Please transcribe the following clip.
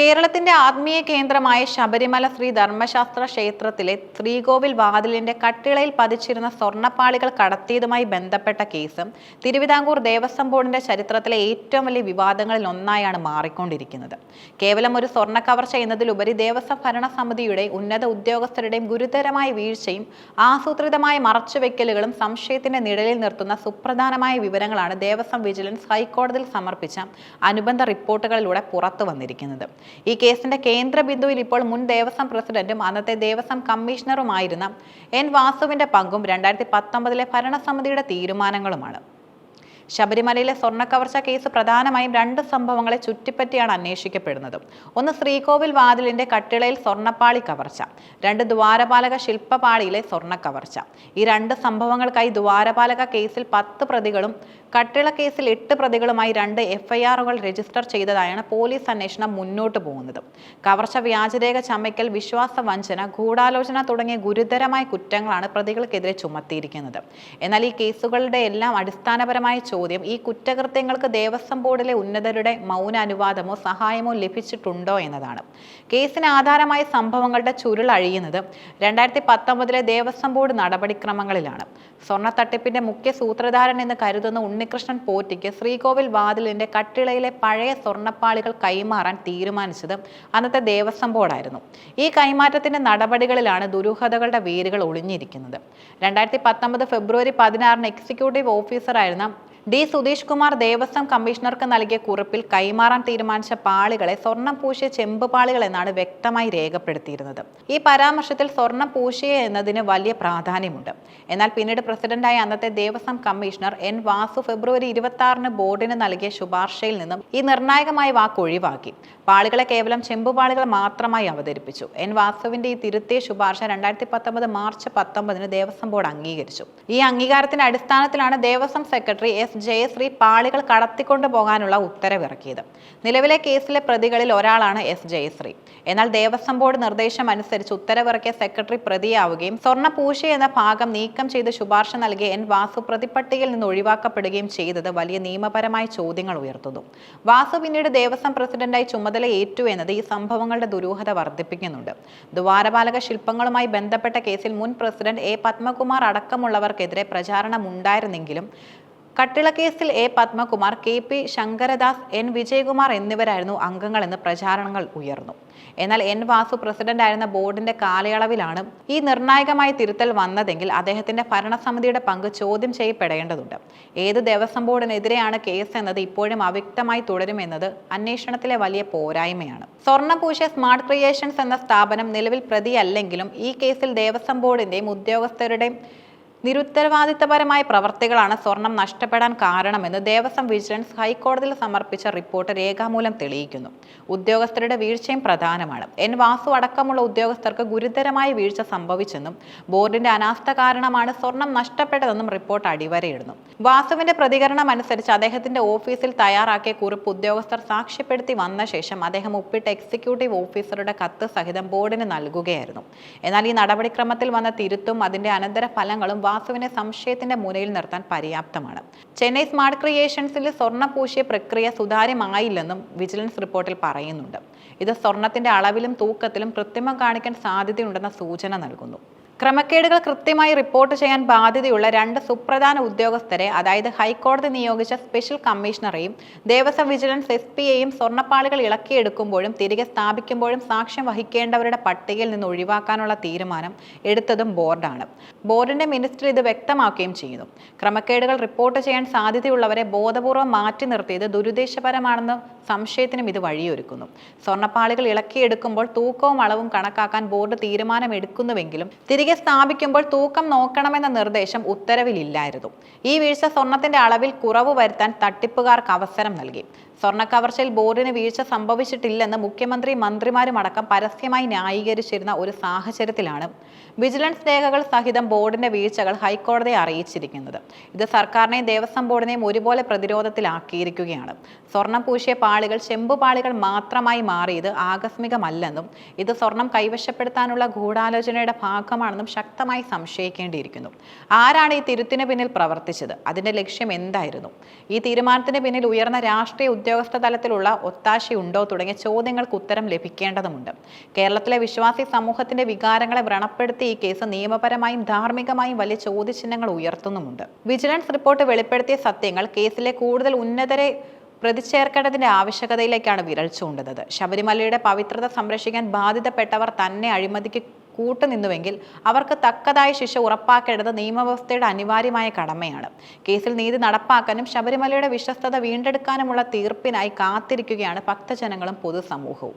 കേരളത്തിന്റെ ആത്മീയ കേന്ദ്രമായ ശബരിമല ശ്രീ ധർമ്മശാസ്ത്ര ക്ഷേത്രത്തിലെ ശ്രീകോവിൽ വാതിലിന്റെ കട്ടിളയിൽ പതിച്ചിരുന്ന സ്വർണപ്പാളികൾ കടത്തിയതുമായി ബന്ധപ്പെട്ട കേസ് തിരുവിതാംകൂർ ദേവസ്വം ബോർഡിന്റെ ചരിത്രത്തിലെ ഏറ്റവും വലിയ വിവാദങ്ങളിൽ ഒന്നായാണ് മാറിക്കൊണ്ടിരിക്കുന്നത്. കേവലം ഒരു സ്വർണ കവർച്ച എന്നതിലുപരി ദേവസ്വം ഭരണസമിതിയുടെ ഉന്നത ഉദ്യോഗസ്ഥരുടെയും ഗുരുതരമായ വീഴ്ചയും ആസൂത്രിതമായ മറച്ചുവെക്കലുകളും സംശയത്തിന്റെ നിഴലിൽ നിർത്തുന്ന സുപ്രധാനമായ വിവരങ്ങളാണ് ദേവസ്വം വിജിലൻസ് ഹൈക്കോടതിയിൽ സമർപ്പിച്ച അനുബന്ധ റിപ്പോർട്ടുകളിലൂടെ പുറത്തു വന്നിരിക്കുന്നത്. ഈ കേസിന്റെ കേന്ദ്ര ബിന്ദുവിൽ ഇപ്പോൾ മുൻ ദേവസ്വം പ്രസിഡന്റും അന്നത്തെ ദേവസ്വം കമ്മീഷണറുമായിരുന്ന എൻ വാസുവിന്റെ പങ്കും രണ്ടായിരത്തി പത്തൊമ്പതിലെ ഭരണസമിതിയുടെ തീരുമാനങ്ങളുമാണ്. ശബരിമലയിലെ സ്വർണക്കവർച്ച കേസ് പ്രധാനമായും രണ്ട് സംഭവങ്ങളെ ചുറ്റിപ്പറ്റിയാണ് അന്വേഷിക്കപ്പെടുന്നത്. ഒന്ന് ശ്രീകോവിൽ വാതിലിന്റെ കട്ടിളയിൽ സ്വർണപ്പാളി കവർച്ച രണ്ട് ദ്വാരപാലക ശില്പപാളിയിലെ സ്വർണക്കവർച്ച. ഈ രണ്ട് സംഭവങ്ങൾക്കായി ദ്വാരപാലക കേസിൽ പത്ത് പ്രതികളും കട്ടിള കേസിൽ എട്ട് പ്രതികളുമായി രണ്ട് എഫ്ഐആറുകൾ രജിസ്റ്റർ ചെയ്തതായാണ് പോലീസ് അന്വേഷണം മുന്നോട്ട് പോകുന്നത്. കവർച്ച വ്യാജരേഖ ചമയ്ക്കൽ വിശ്വാസ വഞ്ചന ഗൂഢാലോചന തുടങ്ങിയ ഗുരുതരമായ കുറ്റങ്ങളാണ് പ്രതികൾക്കെതിരെ ചുമത്തിയിരിക്കുന്നത്. എന്നാൽ ഈ കേസുകളുടെ എല്ലാം അടിസ്ഥാനപരമായ ചോദ്യം ഈ കുറ്റകൃത്യങ്ങൾക്ക് ദേവസ്വം ബോർഡിലെ ഉന്നതരുടെ മൗന അനുവാദമോ സഹായമോ ലഭിച്ചിട്ടുണ്ടോ എന്നതാണ്. കേസിന് ആധാരമായ സംഭവങ്ങളുടെ ചുരുൾ അഴിയുന്നത് രണ്ടായിരത്തി പത്തൊമ്പതിലെ ദേവസ്വം ബോർഡ് നടപടിക്രമങ്ങളിലാണ്. സ്വർണത്തട്ടിപ്പിന്റെ മുഖ്യ സൂത്രധാരൻ എന്ന് കരുതുന്ന ഉണ്ണികൃഷ്ണൻ പോറ്റിക്ക് ശ്രീകോവിൽ വാതിലിന്റെ കട്ടിളയിലെ പഴയ സ്വർണപ്പാളികൾ കൈമാറാൻ തീരുമാനിച്ചത് അന്നത്തെ ദേവസ്വം ബോർഡായിരുന്നു. ഈ കൈമാറ്റത്തിന്റെ നടപടികളിലാണ് ദുരൂഹതകളുടെ വേരുകൾ ഒളിഞ്ഞിരിക്കുന്നത്. രണ്ടായിരത്തി പത്തൊമ്പത് ഫെബ്രുവരി പതിനാറിന് എക്സിക്യൂട്ടീവ് ഓഫീസറായിരുന്ന ഡി സുധീഷ് കുമാർ ദേവസ്വം കമ്മീഷണർക്ക് നൽകിയ കുറിപ്പിൽ കൈമാറാൻ തീരുമാനിച്ച പാളികളെ സ്വർണം പൂശിയ ചെമ്പ് പാളികൾ എന്നാണ് വ്യക്തമായി രേഖപ്പെടുത്തിയിരുന്നത്. ഈ പരാമർശത്തിൽ സ്വർണം പൂശിയ എന്നതിന് വലിയ പ്രാധാന്യമുണ്ട്. എന്നാൽ പിന്നീട് പ്രസിഡന്റായ അന്നത്തെ Devaswom commissioner N Vasu February ഇരുപത്തി ആറിന് ബോർഡിന് നൽകിയ ശുപാർശയിൽ നിന്നും ഈ നിർണായകമായ വാക്ക് ഒഴിവാക്കി. പാളികളെ കേവലം ചെമ്പുപാളികൾ മാത്രമായി അവതരിപ്പിച്ചു. എൻ വാസുവിന്റെ ഈ തിരുത്തിയ ശുപാർശ രണ്ടായിരത്തി പത്തൊമ്പത് മാർച്ച് പത്തൊമ്പതിന് ദേവസ്വം ബോർഡ് അംഗീകരിച്ചു. ഈ അംഗീകാരത്തിന്റെ അടിസ്ഥാനത്തിലാണ് ദേവസ്വം സെക്രട്ടറി എസ്. ജയശ്രീ പാളികൾ കടത്തിക്കൊണ്ടു പോകാനുള്ള ഉത്തരവിറക്കിയത്. നിലവിലെ കേസിലെ പ്രതികളിൽ ഒരാളാണ് എസ് ജയശ്രീ എന്നാൽ ദേവസ്വം ബോർഡ് നിർദ്ദേശം അനുസരിച്ച് ഉത്തരവിറക്കിയ സെക്രട്ടറി പ്രതിയാവുകയും സ്വർണ പൂശ എന്ന ഭാഗം നീക്കം ചെയ്ത് ശുപാർശ നൽകിയ എൻ വാസു പ്രതിപ്പട്ടികയിൽ നിന്ന് ഒഴിവാക്കപ്പെടുകയും ചെയ്തത് വലിയ നിയമപരമായ ചോദ്യങ്ങൾ ഉയർത്തുന്നു. വാസു പിന്നീട് ദേവസ്വം പ്രസിഡന്റായി ചുമതല ഏറ്റു എന്നത് ഈ സംഭവങ്ങളുടെ ദുരൂഹത വർദ്ധിപ്പിക്കുന്നുണ്ട്. ദ്വാരപാലക ശില്പങ്ങളുമായി ബന്ധപ്പെട്ട കേസിൽ മുൻ പ്രസിഡന്റ് എ പത്മകുമാർ അടക്കമുള്ളവർക്കെതിരെ പ്രചാരണമുണ്ടായിരുന്നെങ്കിലും കട്ടിള കേസിൽ A. Padmakumar K. P. Sankaradas N. Vijayakumar എന്നിവരായിരുന്നു അംഗങ്ങളെന്ന് പ്രചാരണങ്ങൾ ഉയർന്നു. എന്നാൽ എൻ. വാസു പ്രസിഡന്റ് ആയിരുന്ന ബോർഡിന്റെ കാലയളവിലാണ് ഈ നിർണായകമായ തിരുത്തൽ വന്നതെങ്കിൽ അദ്ദേഹത്തിന്റെ ഭരണസമിതിയുടെ പങ്ക് ചോദ്യം ചെയ്യപ്പെടേണ്ടതുണ്ട്. ഏത് ദേവസ്വം ബോർഡിനെതിരെയാണ് കേസ് എന്നത് ഇപ്പോഴും അവ്യക്തമായി തുടരുമെന്നത് അന്വേഷണത്തിലെ വലിയ പോരായ്മയാണ്. സ്വർണപൂശ സ്മാർട്ട് ക്രിയേഷൻസ് എന്ന സ്ഥാപനം നിലവിൽ പ്രതിയല്ലെങ്കിലും ഈ കേസിൽ ദേവസ്വം ബോർഡിന്റെയും ഉദ്യോഗസ്ഥരുടെയും നിരുത്തരവാദിത്തപരമായ പ്രവർത്തികളാണ് സ്വർണം നഷ്ടപ്പെടാൻ കാരണമെന്ന് ദേവസ്വം വിജിലൻസ് ഹൈക്കോടതിയിൽ സമർപ്പിച്ച റിപ്പോർട്ട് രേഖാമൂലം തെളിയിക്കുന്നു. ഉദ്യോഗസ്ഥരുടെ വീഴ്ചയും പ്രധാനമാണ്. എൻ വാസു അടക്കമുള്ള ഉദ്യോഗസ്ഥർക്ക് ഗുരുതരമായ വീഴ്ച സംഭവിച്ചെന്നും ബോർഡിന്റെ അനാസ്ഥ കാരണമാണ് സ്വർണം നഷ്ടപ്പെട്ടതെന്നും റിപ്പോർട്ട് അടിവരയിടുന്നു. വാസുവിന്റെ പ്രതികരണം അനുസരിച്ച് അദ്ദേഹത്തിന്റെ ഓഫീസിൽ തയ്യാറാക്കിയ കുറിപ്പ് ഉദ്യോഗസ്ഥർ സാക്ഷ്യപ്പെടുത്തി വന്ന ശേഷം അദ്ദേഹം ഒപ്പിട്ട എക്സിക്യൂട്ടീവ് ഓഫീസറുടെ കത്ത് സഹിതം ബോർഡിന് നൽകുകയായിരുന്നു. എന്നാൽ ഈ നടപടിക്രമത്തിൽ വന്ന തിരുത്തും അതിന്റെ അനന്തര ഫലങ്ങളും വാസുവിനെ സംശയത്തിന്റെ മുനയിൽ നിർത്താൻ പര്യാപ്തമാണ്. ചെന്നൈ സ്മാർട്ട് ക്രിയേഷൻസിൽ സ്വർണ പൂശിയ പ്രക്രിയ സുതാര്യമായില്ലെന്നും വിജിലൻസ് റിപ്പോർട്ടിൽ പറയുന്നുണ്ട്. ഇത് സ്വർണത്തിന്റെ അളവിലും തൂക്കത്തിലും കൃത്രിമം കാണിക്കാൻ സാധ്യതയുണ്ടെന്ന സൂചന നൽകുന്നു. ക്രമക്കേടുകൾ കൃത്യമായി റിപ്പോർട്ട് ചെയ്യാൻ ബാധ്യതയുള്ള രണ്ട് സുപ്രധാന ഉദ്യോഗസ്ഥരെ അതായത് ഹൈക്കോടതി നിയോഗിച്ച സ്പെഷ്യൽ കമ്മീഷണറെയും ദേവസ്വം വിജിലൻസ് എസ് പിയെയും സ്വർണപ്പാളികൾ ഇളക്കിയെടുക്കുമ്പോഴും തിരികെ സ്ഥാപിക്കുമ്പോഴും സാക്ഷ്യം വഹിക്കേണ്ടവരുടെ പട്ടികയിൽ നിന്ന് ഒഴിവാക്കാനുള്ള തീരുമാനം എടുത്തതും ബോർഡാണ്. ബോർഡിന്റെ മിനിസ്റ്റർ ഇത് വ്യക്തമാക്കുകയും ചെയ്യുന്നു. ക്രമക്കേടുകൾ റിപ്പോർട്ട് ചെയ്യാൻ സാധ്യതയുള്ളവരെ ബോധപൂർവം മാറ്റി നിർത്തിയത് ദുരുദ്ദേശപരമാണെന്ന് സംശയത്തിനും ഇത് വഴിയൊരുക്കുന്നു. സ്വർണപ്പാളികൾ ഇളക്കിയെടുക്കുമ്പോൾ തൂക്കവും അളവും കണക്കാക്കാൻ ബോർഡ് തീരുമാനമെടുക്കുന്നുവെങ്കിലും തിരികെ സ്ഥാപിക്കുമ്പോൾ തൂക്കം നോക്കണമെന്ന നിർദ്ദേശം ഉത്തരവിലില്ലായിരുന്നു. ഈ വീഴ്ച സ്വർണത്തിന്റെ അളവിൽ കുറവ് വരുത്താൻ തട്ടിപ്പുകാർക്ക് അവസരം നൽകി. സ്വർണ കവർച്ചയിൽ ബോർഡിന് വീഴ്ച സംഭവിച്ചിട്ടില്ലെന്ന് മുഖ്യമന്ത്രി മന്ത്രിമാരുമടക്കം പരസ്യമായി ന്യായീകരിച്ചിരുന്ന ഒരു സാഹചര്യത്തിലാണ് വിജിലൻസ് രേഖകൾ സഹിതം ബോർഡിന്റെ വീഴ്ചകൾ ഹൈക്കോടതിയെ അറിയിച്ചിരിക്കുന്നത്. ഇത് സർക്കാരിനെയും ദേവസ്വം ബോർഡിനെയും ഒരുപോലെ പ്രതിരോധത്തിലാക്കിയിരിക്കുകയാണ്. സ്വർണം പൂശിയ പാളികൾ ചെമ്പുപാളികൾ മാത്രമായി മാറിയത് ആകസ്മികമല്ലെന്നും ഇത് സ്വർണം കൈവശപ്പെടുത്താനുള്ള ഗൂഢാലോചനയുടെ ഭാഗമാണെന്നും ശക്തമായി സംശയിക്കേണ്ടിയിരിക്കുന്നു. ആരാണ് ഈ തിരുത്തിന് പിന്നിൽ പ്രവർത്തിച്ചത്? അതിന്റെ ലക്ഷ്യം എന്തായിരുന്നു? ഈ തീരുമാനത്തിന് പിന്നിൽ ഉയർന്ന രാഷ്ട്രീയ ഉദ്യോഗസ്ഥ തലത്തിലുള്ള ഒത്താശയുണ്ടോ തുടങ്ങിയ ചോദ്യങ്ങൾക്ക് ഉത്തരം ലഭിക്കേണ്ടതുണ്ട് കേരളത്തിലെ വിശ്വാസി സമൂഹത്തിന്റെ വികാരങ്ങളെ വ്രണപ്പെടുത്തി ഈ കേസ് നിയമപരമായും ധാർമ്മികമായും വലിയ ചോദ്യചിഹ്നങ്ങൾ ഉയർത്തുന്നുമുണ്ട്. വിജിലൻസ് റിപ്പോർട്ട് വെളിപ്പെടുത്തിയ സത്യങ്ങൾ കേസിലെ കൂടുതൽ ഉന്നതരെ പ്രതിചേർക്കേണ്ടതിന്റെ ആവശ്യകതയിലേക്കാണ് വിരൽ ചൂണ്ടുന്നത്. ശബരിമലയുടെ പവിത്രത സംരക്ഷിക്കാൻ ബാധിതപ്പെട്ടവർ തന്നെ അഴിമതിക്ക് കൂട്ടുനിന്നുവെങ്കിൽ അവർക്ക് തക്കതായ ശിക്ഷ ഉറപ്പാക്കേണ്ടത് നിയമവ്യവസ്ഥയുടെ അനിവാര്യമായ കടമയാണ്. കേസിൽ നീതി നടപ്പാക്കാനും ശബരിമലയുടെ വിശ്വസ്തത വീണ്ടെടുക്കാനുമുള്ള തീർപ്പിനായി കാത്തിരിക്കുകയാണ് ഭക്തജനങ്ങളും പൊതുസമൂഹവും.